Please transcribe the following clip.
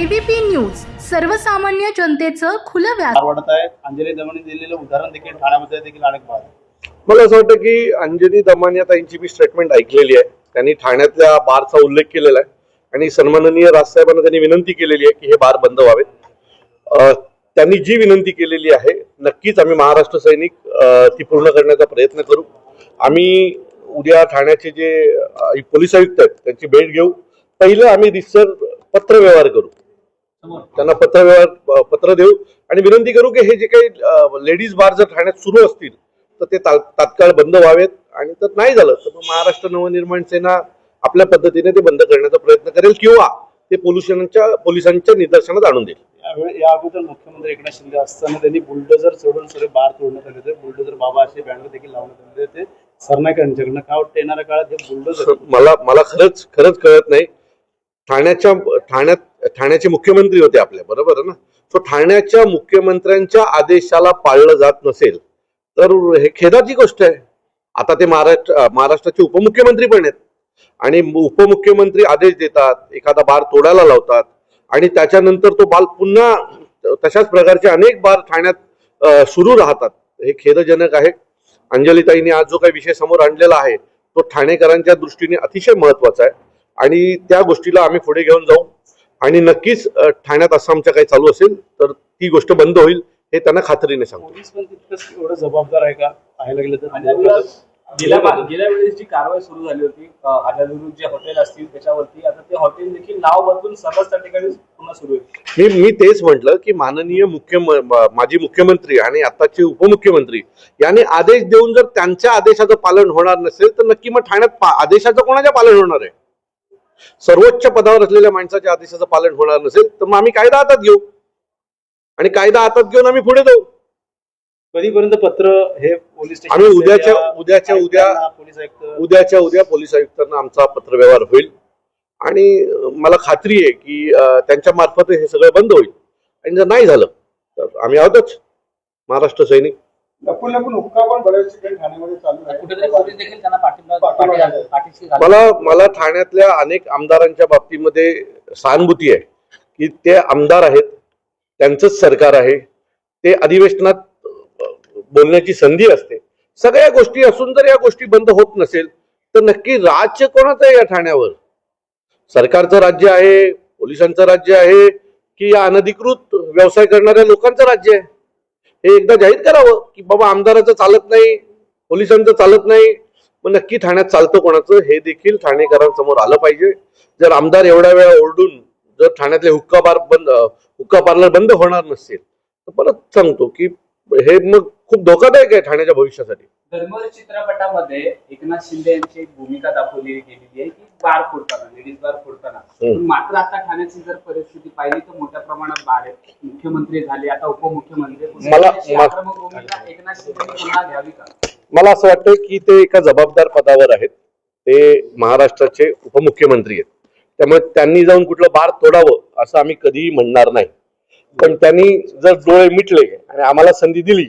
ABP news सर्वसामान्य जनतेचं खुलं व्यास वाढत आहे. अंजली दमनी दिलेलं उदाहरण देखील ठाण्यामध्ये देखील अनेक भाग. मला असं वाटतं की अंजली दमानिया ताईंची मी स्टेटमेंट ऐकलेली आहे. त्यांनी ठाण्यातल्या बारचा उल्लेख केलेला आहे. आणि सन्माननीय राजसाहेबांना त्यांनी विनंती केलेली आहे की हे बार बंद व्हावेत त्यांनी जी विनंती केलेली आहे नक्कीच आम्ही महाराष्ट्र सैनिक ती पूर्ण करण्याचा प्रयत्न करू. आम्ही उद्या ठाण्याचे जे पोलीस आयुक्त आहेत त्यांची भेट घेऊ. पहिलं आम्ही रिसर पत्रव्यवहार करू. त्यांना पत्रव्यवहार पत्र देऊ. आणि विनंती करू की हे जे काही लेडीज बार जर ठाण्यात सुरू असतील तर ते तात्काळ बंद व्हावेत. आणि तर नाही झालं तर मग महाराष्ट्र नवनिर्माण सेना आपल्या पद्धतीने ते बंद करण्याचा प्रयत्न करेल किंवा ते पोलिसांच्या पोलिसांच्या निदर्शनात आणून देईल. यावेळी या अगोदर मुख्यमंत्री एकनाथ शिंदे असताना त्यांनी बुलडोजर सोडून सगळे बार तोडण्यात आले होते. बुलडोजर बाबा असे बॅनर देखील लावण्यात आले होते. सरनाईकांच्याकडनं का वाटतं येणाऱ्या काळात हे बुलडोजर मला मला खरंच खरंच कळत नाही. ठाण्याच्या ठाण्यात ठाण्याचे मुख्यमंत्री होते आपल्या बरोबर आहे ना? सो ठाण्याच्या मुख्यमंत्र्यांच्या आदेशाला पाळलं जात नसेल तर हे खेदाची गोष्ट आहे. आता ते महाराष्ट्र महाराष्ट्राचे उपमुख्यमंत्री पण आहेत. आणि उपमुख्यमंत्री आदेश देतात एखादा बार तोडायला लावतात आणि त्याच्यानंतर तो बाल पुन्हा तशाच प्रकारचे अनेक बार ठाण्यात सुरू राहतात. हे खेदजनक आहे. अंजलीताईंनी आज जो काही विषय समोर आणलेला आहे तो ठाणेकरांच्या दृष्टीने अतिशय महत्त्वाचा आहे. आणि त्या गोष्टीला आम्ही पुढे घेऊन जाऊ. आणि नक्कीच ठाण्यात असं आमच्या काही चालू असेल तर ती गोष्ट बंद होईल हे त्यांना खात्रीने सांगतो. जबाबदार आहे का? पाहायला गेलं तर? आणि गेल्या वेळेस जी कारवाई सुरू झाली होती जे हॉटेल असतील त्याच्यावरती आता ते हॉटेल देखील नाव बदलून सर्वच त्या ठिकाणी पुन्हा सुरू आहे. मी मी तेच म्हटलं की माननीय मुख्य माजी मुख्यमंत्री आणि आताचे उपमुख्यमंत्री यांनी आदेश देऊन जर त्यांच्या आदेशाचं पालन होणार नसेल तर नक्की मग ठाण्यात पा- आदेशाचं कोणाच्या पालन होणार आहे? सर्वोच्च पदावर असलेल्या माणसाच्या आदेशाचं पालन होणार नसेल तर मग आम्ही कायदा हातात घेऊ. आणि कायदा हातात घेऊन आम्ही पुढे जाऊ. कधीपर्यंत पत्र हे पोलीस आम्ही उद्याच्या- उद्याच्या उद्या- पोलीस आयुक्त उद्याच्या उद्या पोलीस आयुक्तांना आमचा पत्रव्यवहार होईल. आणि मला खात्री आहे की त्यांच्या मार्फत हे सगळं बंद होईल. आणि जर नाही झालं तर आम्ही आहोतच. महाराष्ट्र सैनिक. लपून लपून हुक्का पण बऱ्याच ठिकाणी ठाण्यामध्ये चालू आहे. कुठेतरी पोलीस देखील त्यांना पाठिंबा पाठिंबा पाठी- आहे. पाठीशी घालून- मला मला ठाण्यातल्या अनेक आमदारांच्या बाबतीमध्ये सहानुभूती आहे की ते आमदार आहेत त्यांचंच सरकार आहे ते अधिवेशनात अं, बोलण्याची संधी असते. सगळ्या गोष्टी असून जर या गोष्टी बंद होत नसेल तर नक्की राज्य कोणाचं आहे या ठाण्यावर? सरकारचं राज्य आहे पोलिसांचं राज्य आहे की या अनधिकृत व्यवसाय करणाऱ्या लोकांचं राज्य आहे? हे एकदा जाहीर करावं की बाबा आमदाराचं चालत नाही पोलिसांचं चालत नाही मग नक्की ठाण्यात चालतं कोणाचं हे देखील ठाणेकरांसमोर आलं पाहिजे. जर आमदार एवढ्या वेळा ओरडून जर ठाण्यातले हुक्का बार बंद हुक्का पार्लर बंद होणार नसेल तर परत सांगतो की हे मग खूप धोकादायक आहे ठाण्याच्या भविष्यासाठी. धर्मवीर चित्रपटामध्ये एकनाथ शिंदे यांची एक भूमिका दाखवली गेलेली आहे की बार फोडताना लेडीज बार फोडताना. मात्र आता ठाण्याची जर परिस्थिती पाहिली तर मोठ्या प्रमाणात बार आहेत. मुख्यमंत्री झाले आता उपमुख्यमंत्री मला- अशी मा- आक्रमक भूमिका एकनाथ शिंदे पुन्हा घ्यावी का? मला असं वाटतं की ते एका जबाबदार पदावर आहेत. ते महाराष्ट्राचे उपमुख्यमंत्री आहेत. त्यामुळे त्यांनी जाऊन कुठलं बार तोडावं असं आम्ही कधीही म्हणणार नाही. पण त्यांनी जर डोळे मिटले आणि आम्हाला संधी दिली